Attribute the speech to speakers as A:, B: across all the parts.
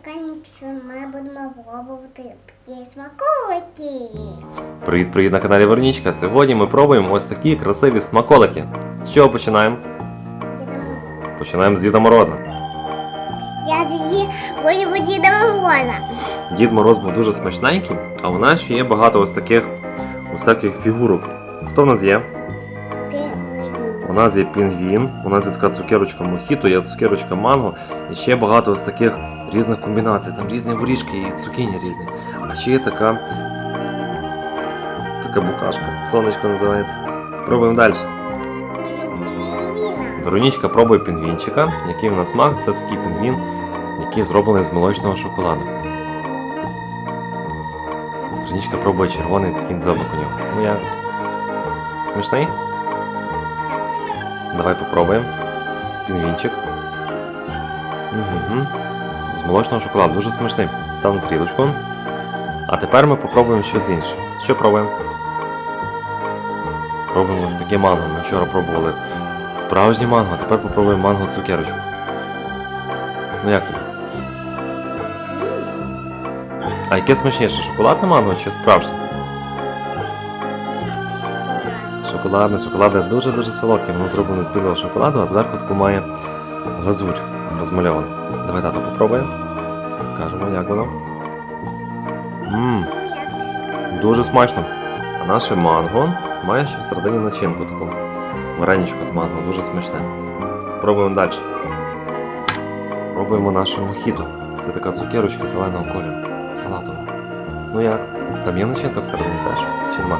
A: Конічно, ми будемо пробувати такі смаколики.
B: Привіт, привіт на каналі Вернічка. Сьогодні ми пробуємо ось такі красиві смаколики. З чого починаємо? Починаємо з Діда Мороза.
A: Я тоді буду Діда Мороза.
B: Дід Мороз був дуже смачненький, а у нас ще є багато ось таких усяких фігурок. Хто в нас є? У нас є пінгвін, у нас є така цукерочка мохіто, є цукерочка манго, і ще багато ось таких різних комбінацій. Там різні горішки і цукіні різні. А ще є така. Така букашка. Сонечко називається. Пробуємо далі. Веронічка пробує пінгвінчика, який в нас смак, це такий пінгвін, який зроблений з молочного шоколаду. Веронічка пробує червоний такий дзьобик у нього. Ну як? Смішний? Давай попробуємо. Пінгвінчик. Угу. З молочного шоколаду. Дуже смачний. Став на трілочку. А тепер ми попробуємо щось інше. Що пробуємо? Пробуємо ось таке манго. Ми вчора пробували справжнє манго, а тепер попробуємо манго цукерочку. Ну як тобі? А яке смачніше, шоколадне манго чи справжнє? Шоколадне, шоколадне дуже-дуже солодке. Воно зроблене з білого шоколаду, а зверху таку має глазурь розмальовану. Давай тато попробуємо. Скажемо, як воно. Ммм, дуже смачно. А наше манго має ще всередині начинку таку. Вареничко з манго, дуже смачне. Пробуємо далі. Пробуємо наше мохіто. Це така цукерочка зеленого кольору. Салатова. Ну як? Там є начинка всередині теж? Чи нема?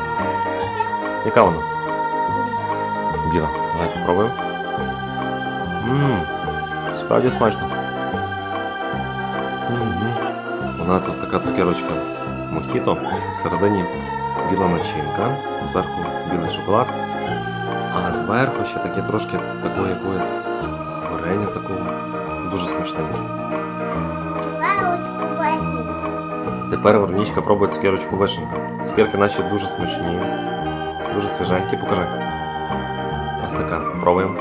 B: Яка вона? Біла. Давай попробуємо. Ммм, справді смачно. Нас ось така цукерочка мохіто. Всередині біла начинка, зверху білий шоколад, а зверху ще таке трошки такого якогось варення такого. Дуже смачненьке. Тепер Веронічка пробує цукерочку вишенька. Цукерки наші дуже смачні, дуже свіженькі. Покажи. Ось така. Пробуємо.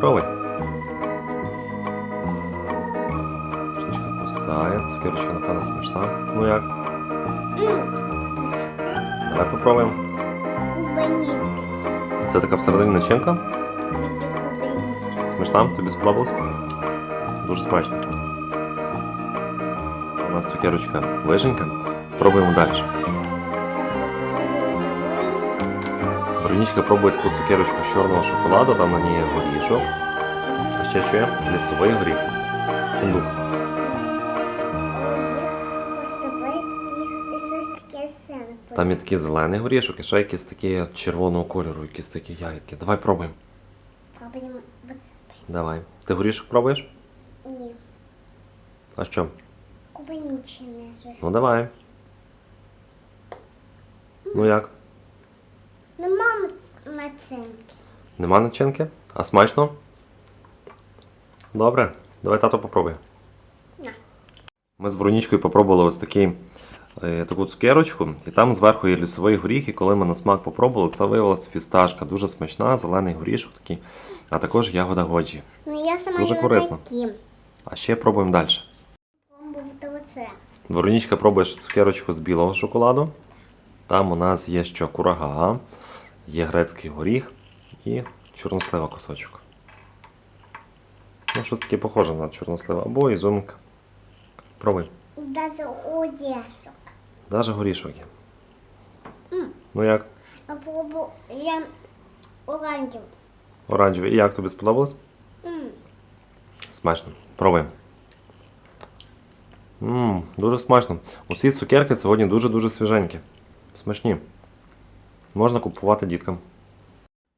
B: Пробуй. Кусає. Цукерочка, напевно, смачна. Ну як? Давай попробуємо. Це така всередині начинка. Смачна? Тобі сподобалось? Дуже смачно. У нас цукерочка вишенька. Пробуємо далі. Веронічка пробує таку цукерочку з чорного шоколаду, там на ній горішок. А ще що є? Лісовий горіх. Фундук. Там є такий зелений горішок і ще якісь такі червоного кольору, якісь такі ягідки. Давай пробуємо.
A: Пробуємо оце.
B: Давай. Ти горішок пробуєш?
A: Ні.
B: А що?
A: Кубанічне щось.
B: Ну давай. Ну як?
A: Нема мацинки.
B: Нема начинки? А смачно? Добре, давай тато попробує.
A: На.
B: Ми з Веронічкою попробували ось такий, таку цукерочку, і там зверху є лісовий горіх, і коли ми на смак попробували, це виявилася фісташка. Дуже смачна, зелений горішок такий, а також ягода годжі.
A: Ну я сама
B: Дуже корисно.
A: такі.
B: А ще пробуємо далі.
A: Оце.
B: Пробує цукерочку з білого шоколаду. Там у нас є що курага, є грецький горіх і чорнослива кусочок. Ну, щось таке похоже на чорнослива або ізюминка. Пробуй.
A: Даже одясок.
B: Даже горішок є.
A: М.
B: Ну як?
A: Я пробую, я оранжевий.
B: Оранжевий. І як тобі сподобалось?
A: М.
B: Смачно. Пробуємо. Ммм, дуже смачно. Усі цукерки сьогодні дуже-дуже свіженькі. Смачні. Можна купувати діткам.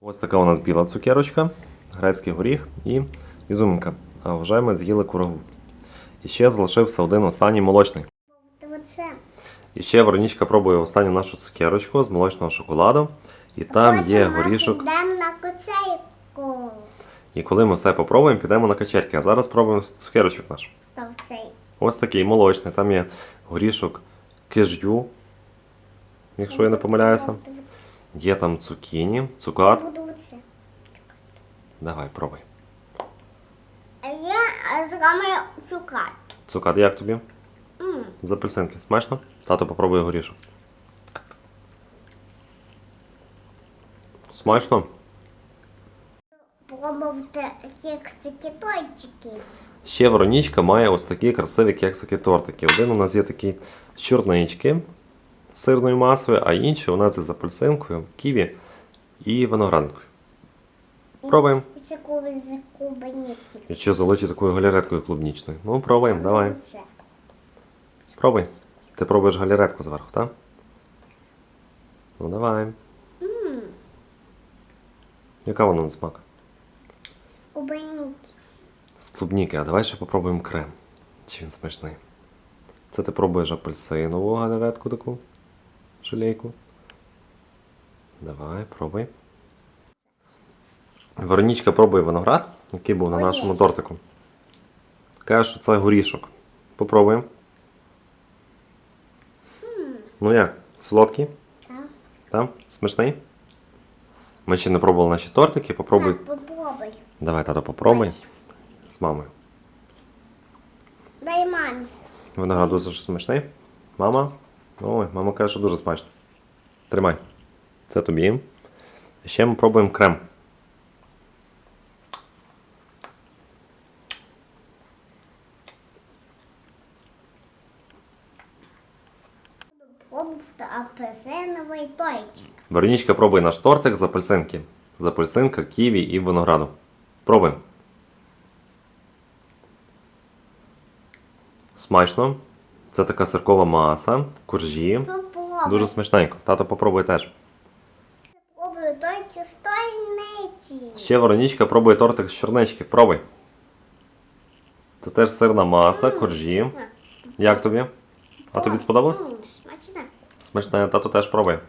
B: Ось така у нас біла цукерочка, грецький горіх і ізюминка. А вже ми з'їли курагу. І ще залишився один останній молочний.
A: Оце.
B: І ще Веронічка пробує останню нашу цукерочку з молочного шоколаду. І там є горішок.
A: підемо на коцейку.
B: І коли ми все попробуємо, підемо на качельки. А зараз спробуємо цукерочок наш.
A: Та цей.
B: Ось такий молочний. Там є горішок кижю, якщо я не помиляюся. Є там цукіні, цукат. Давай, пробуй.
A: Я з шукати.
B: Цукат, як тобі?
A: М.
B: З апельсинки. Смачно? Тато попробує горішок. Смачно?
A: Пробувати кексики тойчики.
B: Ще Веронічка має ось такі красиві кексики тортики. Один у нас є такий з чорнички з сирною масою, а інший у нас є з апельсинкою, ківі і виноградинкою. Пробуємо.
A: І
B: ще золоті такою галереткою клубнічною. Ну, пробуємо, давай.
A: Це.
B: Спробуй. Ти пробуєш галеретку зверху, так? Ну давай.
A: М.
B: Яка вона на смак?
A: Кубаніки.
B: З клубніки, а давай ще попробуємо крем. Чи він смачний? Це ти пробуєш апельсинову галеретку таку желейку. Давай, пробуй. Веронічка пробує виноград, який був на нашому тортику. Каже, що це горішок. Попробуємо. Ну як? Солодкий?
A: Так.
B: Так? Смачний? Ми ще не пробували наші тортики, попробуй.
A: Так, попробуй.
B: Давай, тато, попробуй
A: Ось.
B: з мамою.
A: Дай мамі.
B: Виноград дуже смачний. Мама? Ой, мама каже, що дуже смачно. Тримай. Це тобі. Ще ми пробуємо крем.
A: Апельсиновий тойчик.
B: Веронічка пробує наш тортик з апельсинки. З апельсинка, ківі і винограду. Пробуємо. Смачно. Це така сиркова маса, коржі.
A: Попробуй.
B: Дуже смачненько. Тато попробує теж.
A: Попробуй тільки стойниці.
B: Ще Веронічка пробує тортик з чорнички. Пробуй. Це теж сирна маса, коржі. Як тобі? А тобі сподобалось?
A: М, Смачно.
B: Смачне, тато теж пробує.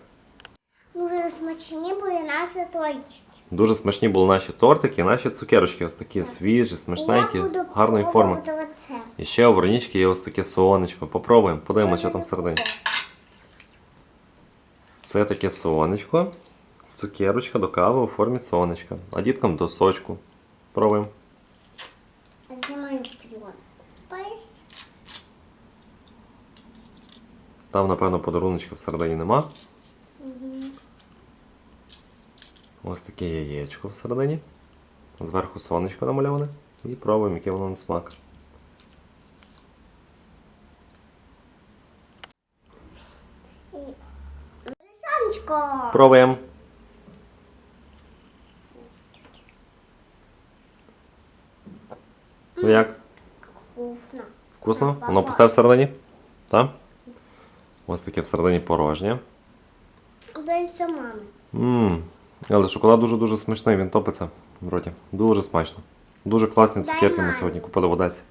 A: Дуже смачні були наші тойчики.
B: Дуже смачні були наші тортики наші цукерочки. Ось такі свіжі, смачненькі,
A: Я буду
B: гарної форми.
A: пробувати оце.
B: І ще у Веронічки є ось таке сонечко. Попробуємо, подивимося, що там всередині. Це таке сонечко. Цукерочка до кави у формі сонечка. А діткам до сочку. Пробуємо.
A: Знімаю?
B: Там, напевно, подаруночка всередині нема.
A: Мгм.
B: Ось таке яєчко всередині. Зверху сонечко намальоване. І пробуємо, яке воно на смак.
A: Сонечко.
B: Пробуємо. Ну як?
A: Вкусно.
B: Вкусно? Воно пусте всередині? Так? Ось таке всередині порожнє.
A: Це мамі.
B: Ммм. Але шоколад дуже-дуже смачний, він топиться в роті. Дуже смачно. Дуже класні цукерки ми сьогодні купили в Одесі.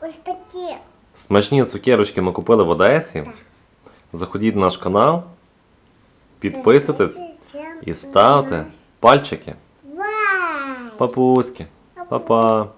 A: Ось такі.
B: Смачні цукерочки ми купили в Одесі.
A: Так.
B: Заходіть на наш канал, підписуйтесь і ставте пальчики. Папуськи. Па-па.